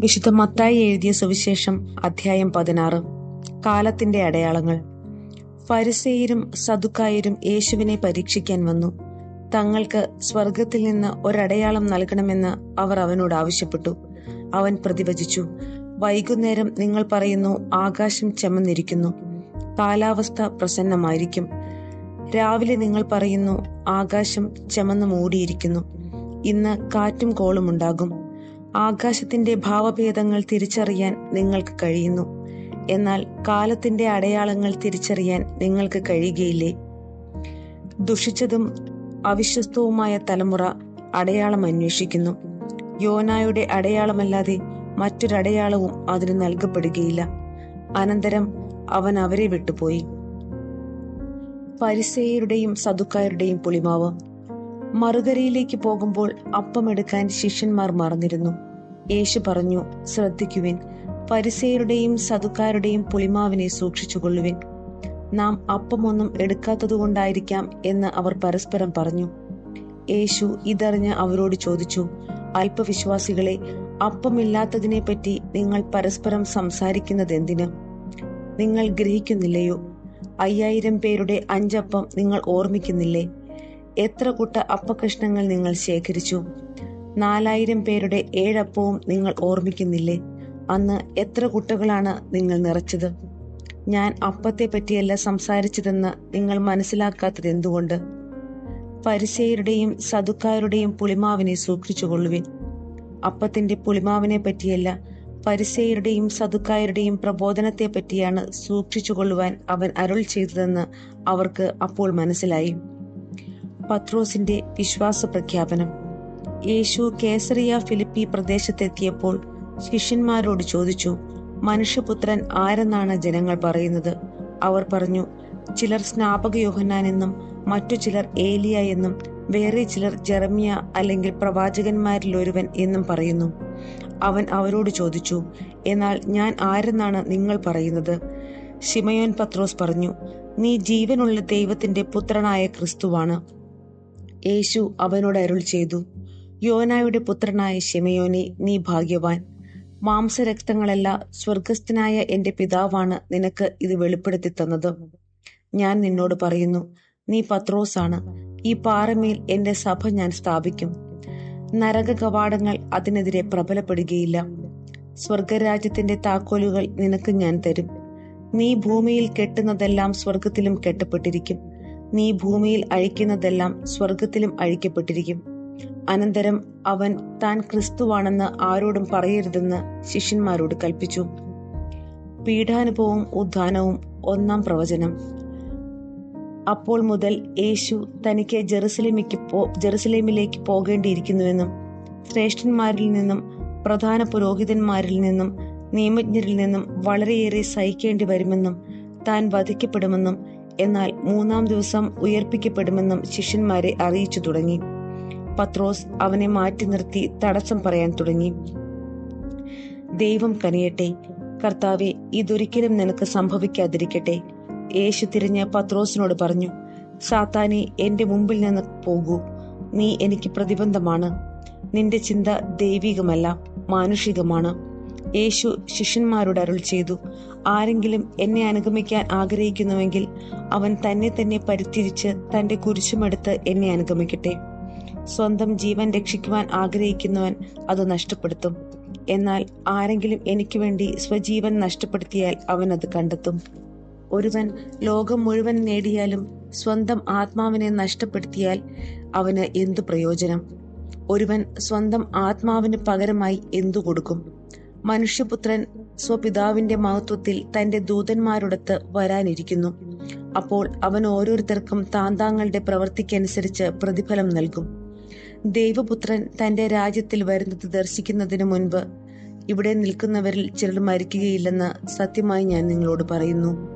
വിശുദ്ധ മത്തായി എഴുതിയ സുവിശേഷം അധ്യായം പതിനാറ്. കാലത്തിന്റെ അടയാളങ്ങൾ. ഫരിസേയരും സദുക്കായരും യേശുവിനെ പരീക്ഷിക്കാൻ വന്നു. തങ്ങൾക്ക് സ്വർഗത്തിൽ നിന്ന് ഒരടയാളം നൽകണമെന്ന് അവർ അവനോട് ആവശ്യപ്പെട്ടു. അവൻ പ്രതിവചിച്ചു വൈകുന്നേരം നിങ്ങൾ പറയുന്നു ആകാശം ചെമന്നിരിക്കുന്നു. കാലാവസ്ഥ പ്രസന്നമായിരിക്കും. രാവിലെ നിങ്ങൾ പറയുന്നു ആകാശം ചെമന്ന് മൂടിയിരിക്കുന്നു ഇന്ന് കാറ്റും കോളും ഉണ്ടാകും ആകാശത്തിന്റെ ഭാവഭേദങ്ങൾ തിരിച്ചറിയാൻ നിങ്ങൾക്ക് കഴിയുന്നു. എന്നാൽ കാലത്തിന്റെ അടയാളങ്ങൾ തിരിച്ചറിയാൻ നിങ്ങൾക്ക് കഴിയുകയില്ലേ? ദുഷിച്ചതും അവിശ്വസ്തവുമായ തലമുറ അടയാളം അന്വേഷിക്കുന്നു. യോനായുടെ അടയാളമല്ലാതെ മറ്റൊരടയാളവും അതിന് നൽകപ്പെടുകയില്ല. അനന്തരം അവൻ അവരെ വിട്ടുപോയി. പരിസേയരുടെയും സതുക്കാരുടെയും പുളിമാവ്. മറുകരയിലേക്ക് പോകുമ്പോൾ അപ്പമെടുക്കാൻ ശിഷ്യന്മാർ മറന്നിരുന്നു. യേശു പറഞ്ഞു ശ്രദ്ധിക്കുവിൻ. പരിസയരുടെയും സതുക്കാരുടെയും പുളിമാവിനെ സൂക്ഷിച്ചുകൊള്ളുവിൻ. നാം അപ്പമൊന്നും എടുക്കാത്തതുകൊണ്ടായിരിക്കാം എന്ന് അവർ പരസ്പരം പറഞ്ഞു. യേശു ഇതറിഞ്ഞ് അവരോട് ചോദിച്ചു അല്പവിശ്വാസികളെ അപ്പമില്ലാത്തതിനെപ്പറ്റി നിങ്ങൾ പരസ്പരം സംസാരിക്കുന്നത് എന്തിന് നിങ്ങൾ ഗ്രഹിക്കുന്നില്ലയോ? അയ്യായിരം പേരുടെ അഞ്ചപ്പം നിങ്ങൾ ഓർമ്മിക്കുന്നില്ലേ? എത്ര കുട്ട അപ്പകഷ്ണങ്ങൾ നിങ്ങൾ ശേഖരിച്ചു? നാലായിരം പേരുടെ ഏഴപ്പവും നിങ്ങൾ ഓർമ്മിക്കുന്നില്ലേ? അന്ന് എത്ര കുട്ടകളാണ് നിങ്ങൾ നിറച്ചത്? ഞാൻ അപ്പത്തെ പറ്റിയല്ല സംസാരിച്ചതെന്ന് നിങ്ങൾ മനസ്സിലാക്കാത്തത് എന്തുകൊണ്ട്? പരിസയരുടെയും സതുക്കാരുടെയും പുളിമാവിനെ സൂക്ഷിച്ചുകൊള്ളുവിൻ. അപ്പത്തിന്റെ പുളിമാവിനെ പറ്റിയല്ല പരിസയരുടെയും സതുക്കാരുടെയും പ്രബോധനത്തെ പറ്റിയാണ് സൂക്ഷിച്ചുകൊള്ളുവാൻ അവൻ അരുൾ ചെയ്തതെന്ന് അവർക്ക് അപ്പോൾ മനസ്സിലായി. പത്രോസിന്റെ വിശ്വാസ പ്രഖ്യാപനം യേശു കേസറിയ ഫിലിപ്പി പ്രദേശത്തെത്തിയപ്പോൾ ശിഷ്യന്മാരോട് ചോദിച്ചു മനുഷ്യപുത്രൻ ആരെന്നാണ് ജനങ്ങൾ പറയുന്നത്? അവർ പറഞ്ഞു ചിലർ സ്നാപക യോഹന്നാൻ എന്നും മറ്റു ചിലർ ഏലിയ എന്നും വേറെ ചിലർ ജെറമിയ അല്ലെങ്കിൽ പ്രവാചകന്മാരിൽ ഒരുവൻ എന്നും പറയുന്നു. അവൻ അവരോട് ചോദിച്ചു എന്നാൽ ഞാൻ ആരെന്നാണ് നിങ്ങൾ പറയുന്നത്? ശിമയോൻ പത്രോസ് പറഞ്ഞു നീ ജീവനുള്ള ദൈവത്തിന്റെ പുത്രനായ ക്രിസ്തുവാണ്. യേശു അവനോട് അരുൾ ചെയ്തു യോനായുടെ പുത്രനായ ശിമയോനെ നീ ഭാഗ്യവാൻ. മാംസരക്തങ്ങളല്ല സ്വർഗസ്ഥനായ എന്റെ പിതാവാണ് നിനക്ക് ഇത് വെളിപ്പെടുത്തി തന്നത്. ഞാൻ നിന്നോട് പറയുന്നു നീ പത്രോസാണ് ഈ പാറമേൽ എന്റെ സഭ ഞാൻ സ്ഥാപിക്കും. നരക കവാടങ്ങൾ അതിനെതിരെ പ്രബലപ്പെടുകയില്ല. സ്വർഗരാജ്യത്തിന്റെ താക്കോലുകൾ നിനക്ക് ഞാൻ തരും. നീ ഭൂമിയിൽ കെട്ടുന്നതെല്ലാം സ്വർഗത്തിലും കെട്ടപ്പെട്ടിരിക്കും. നീ ഭൂമിയിൽ അഴിക്കുന്നതെല്ലാം സ്വർഗത്തിലും അഴിക്കപ്പെട്ടിരിക്കും. അനന്തരം അവൻ താൻ ക്രിസ്തുവാണെന്ന് ആരോടും പറയരുതെന്ന് ശിഷ്യന്മാരോട് കൽപ്പിച്ചു. പീഠാനുഭവവും ഉദ്ധാനവും ഒന്നാം പ്രവചനം. അപ്പോൾ മുതൽ യേശു തനിക്ക് ജെറുസലേമിക്ക് പോ ജെറുസലേമിലേക്ക് പോകേണ്ടിയിരിക്കുന്നുവെന്നും ശ്രേഷ്ഠന്മാരിൽ നിന്നും പ്രധാന പുരോഹിതന്മാരിൽ നിന്നും നിയമജ്ഞരിൽ നിന്നും വളരെയേറെ സഹിക്കേണ്ടി വരുമെന്നും താൻ വധിക്കപ്പെടുമെന്നും എന്നാൽ മൂന്നാം ദിവസം ഉയർപ്പിക്കപ്പെടുമെന്നും ശിഷ്യന്മാരെ അറിയിച്ചു തുടങ്ങി. പത്രോസ് അവനെ മാറ്റി നിർത്തി തടസ്സം പറയാൻ തുടങ്ങി. ദൈവം കനിയട്ടെ കർത്താവെ ഇതൊരിക്കലും നിനക്ക് സംഭവിക്കാതിരിക്കട്ടെ. യേശു തിരിഞ്ഞ് പത്രോസിനോട് പറഞ്ഞു സാത്താനെ എന്റെ മുമ്പിൽ നിന്ന് പോകൂ. നീ എനിക്ക് പ്രതിബന്ധമാണ്. നിന്റെ ചിന്ത ദൈവികമല്ല മാനുഷികമാണ്. യേശു ശിഷ്യന്മാരോട് അരുൾ ചെയ്തു ആരെങ്കിലും എന്നെ അനുഗമിക്കാൻ ആഗ്രഹിക്കുന്നുവെങ്കിൽ അവൻ തന്നെ തന്നെ പരിത്തിരിച്ച് തന്റെ കുരിശുമെടുത്ത് എന്നെ അനുഗമിക്കട്ടെ. സ്വന്തം ജീവൻ രക്ഷിക്കുവാൻ ആഗ്രഹിക്കുന്നവൻ അത് നഷ്ടപ്പെടുത്തും. എന്നാൽ ആരെങ്കിലും എനിക്ക് വേണ്ടി സ്വജീവൻ നഷ്ടപ്പെടുത്തിയാൽ അവൻ അത് കണ്ടെത്തും. ഒരുവൻ ലോകം മുഴുവൻ നേടിയാലും സ്വന്തം ആത്മാവിനെ നഷ്ടപ്പെടുത്തിയാൽ അവന് എന്തു പ്രയോജനം? ഒരുവൻ സ്വന്തം ആത്മാവിന് പകരമായി എന്തു കൊടുക്കും? മനുഷ്യപുത്രൻ സ്വപിതാവിന്റെ മഹത്വത്തിൽ തന്റെ ദൂതന്മാരോടൊത്ത് വരാനിരിക്കുന്നു. അപ്പോൾ അവൻ ഓരോരുത്തർക്കും താന്താങ്ങളുടെ പ്രവൃത്തിക്കനുസരിച്ച് പ്രതിഫലം നൽകും. ദൈവപുത്രൻ തന്റെ രാജ്യത്തിൽ വരുന്നത് ദർശിക്കുന്നതിന് മുൻപ് ഇവിടെ നിൽക്കുന്നവരിൽ ചിലർ മരിക്കുകയില്ലെന്ന് സത്യമായി ഞാൻ നിങ്ങളോട് പറയുന്നു.